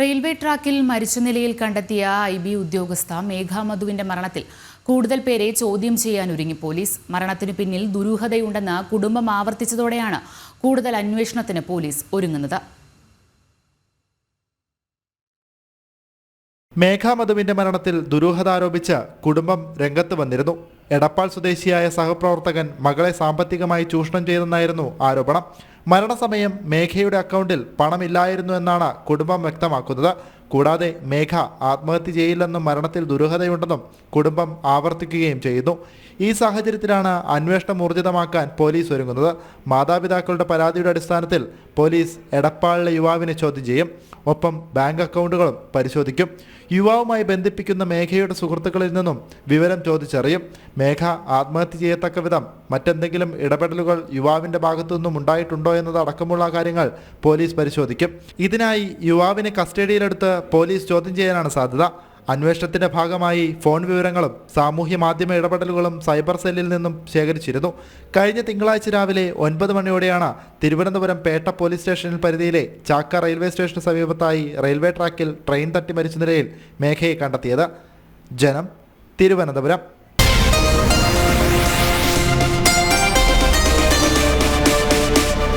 Railway ട്രാക്കിൽ മരിച്ച നിലയിൽ കണ്ടെത്തിയ ഐ ബി ഉദ്യോഗസ്ഥ മേഘാമധുവിന്റെ മരണത്തിൽ കൂടുതൽ പേരെ ചോദ്യം ചെയ്യാൻ ഒരുങ്ങി പോലീസ്. മരണത്തിന് പിന്നിൽ ദുരൂഹതയുണ്ടെന്ന് കുടുംബം ആവർത്തിച്ചതോടെയാണ് കൂടുതൽ അന്വേഷണത്തിന് പോലീസ് ഒരുങ്ങുന്നത്. മേഘാമധുവിന്റെ മരണത്തിൽ ദുരൂഹത ആരോപിച്ച് കുടുംബം രംഗത്ത് വന്നിരുന്നു. എടപ്പാൾ സ്വദേശിയായ സഹപ്രവർത്തകൻ മകളെ സാമ്പത്തികമായി ചൂഷണം ചെയ്തെന്നായിരുന്നു ആരോപണം. മരണസമയം മേഘയുടെ അക്കൗണ്ടിൽ പണമില്ലായിരുന്നു എന്നാണ് കുടുംബം വ്യക്തമാക്കുന്നത്. കൂടാതെ മേഘ ആത്മഹത്യ ചെയ്യില്ലെന്നും മരണത്തിൽ ദുരൂഹതയുണ്ടെന്നും കുടുംബം ആവർത്തിക്കുകയും ചെയ്യുന്നു. ഈ സാഹചര്യത്തിലാണ് അന്വേഷണം ഊർജിതമാക്കാൻ പോലീസ് ഒരുങ്ങുന്നത്. മാതാപിതാക്കളുടെ പരാതിയുടെ അടിസ്ഥാനത്തിൽ പോലീസ് എടപ്പാളിലെ യുവാവിനെ ചോദ്യം ചെയ്യും. ഒപ്പം ബാങ്ക് അക്കൗണ്ടുകളും പരിശോധിക്കും. യുവാവുമായി ബന്ധിപ്പിക്കുന്ന മേഘയുടെ സുഹൃത്തുക്കളിൽ നിന്നും വിവരം ചോദിച്ചറിയും. മേഘ ആത്മഹത്യ ചെയ്യത്തക്ക വിധം മറ്റെന്തെങ്കിലും ഇടപെടലുകൾ യുവാവിന്റെ ഭാഗത്തു നിന്നും ഉണ്ടായിട്ടുണ്ടോ എന്നത് അടക്കമുള്ള കാര്യങ്ങൾ പോലീസ് പരിശോധിക്കും. ഇതിനായി യുവാവിനെ കസ്റ്റഡിയിലെടുത്ത് പോലീസ് ചോദ്യം ചെയ്യാനാണ് സാധ്യത. അന്വേഷണത്തിന്റെ ഭാഗമായി ഫോൺ വിവരങ്ങളും സാമൂഹ്യ മാധ്യമ ഇടപെടലുകളും സൈബർ സെല്ലിൽ നിന്നും ശേഖരിച്ചിരുന്നു. കഴിഞ്ഞ തിങ്കളാഴ്ച രാവിലെ ഒൻപത് മണിയോടെയാണ് തിരുവനന്തപുരം പേട്ട പോലീസ് സ്റ്റേഷനിൽ പരിധിയിലെ ചാക്ക റെയിൽവേ സ്റ്റേഷന് സമീപത്തായി റെയിൽവേ ട്രാക്കിൽ ട്രെയിൻ തട്ടി മരിച്ച നിലയിൽ മേഘയെ കണ്ടെത്തിയത്. ജനം തിരുവനന്തപുരം.